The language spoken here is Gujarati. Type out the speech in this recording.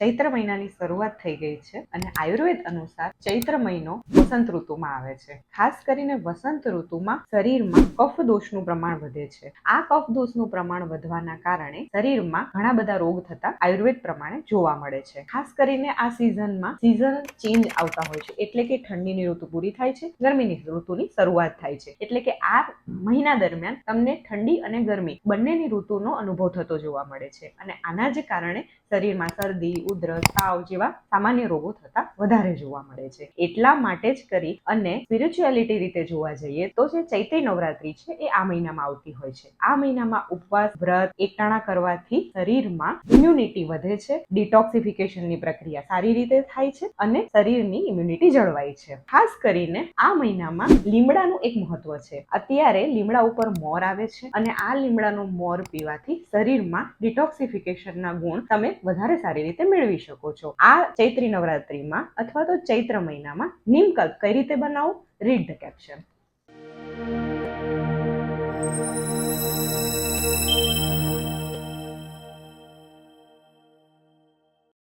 ચૈત્ર મહિનાની શરૂઆત થઈ ગઈ છે અને આયુર્વેદ અનુસાર ચૈત્ર મહિનો વસંત ઋતુમાં આવે છે. ખાસ કરીને વસંત ઋતુમાં શરીરમાં કફ દોષનું પ્રમાણ વધે છે. આ કફ દોષનું પ્રમાણ વધવાના કારણે શરીરમાં ઘણા બધા રોગ થતા આયુર્વેદ પ્રમાણે જોવા મળે છે. ખાસ કરીને આ સિઝનમાં સિઝન ચેન્જ આવતા હોય છે. એટલે કે ઠંડીની ઋતુ પૂરી થાય છે, ગરમીની ઋતુની શરૂઆત થાય છે. એટલે કે આ મહિના દરમિયાન તમને ઠંડી અને ગરમી બંનેની ઋતુનો અનુભવ થતો જોવા મળે છે. અને આના જ કારણે શરીરમાં શરદી ઉધરસ, તાવ જેવા સામાન્ય રોગો થતા વધારે જોવા મળે છે. એટલા માટે જ કરી અને સ્પિરિચ્યુઆલિટી રીતે જોવા જઈએ તો જે ચૈત્રી નવરાત્રી છે એ આ મહિનામાં આવતી હોય છે. આ મહિનામાં ઉપવાસ, વ્રત, એકટાણા કરવાથી શરીરમાં ઇમ્યુનિટી વધે છે ડિટોક્સિફિકેશનની પ્રક્રિયા સારી રીતે થાય છે અને શરીરની ઇમ્યુનિટી જળવાય છે. ખાસ કરીને આ મહિનામાં લીમડાનું એક મહત્વ છે. અત્યારે લીમડા ઉપર મોર આવે છે અને આ લીમડાનું મોર પીવાથી શરીરમાં ડિટોક્સિફિકેશનના ગુણ તમે વધારે સારી રીતે મેળવી શકો છો. આ ચૈત્રી નવરાત્રીમાં અથવા તો ચૈત્ર મહિનામાં નિમકલ્પ કઈ રીતે બનાવો રીડ ધ કેપ્શન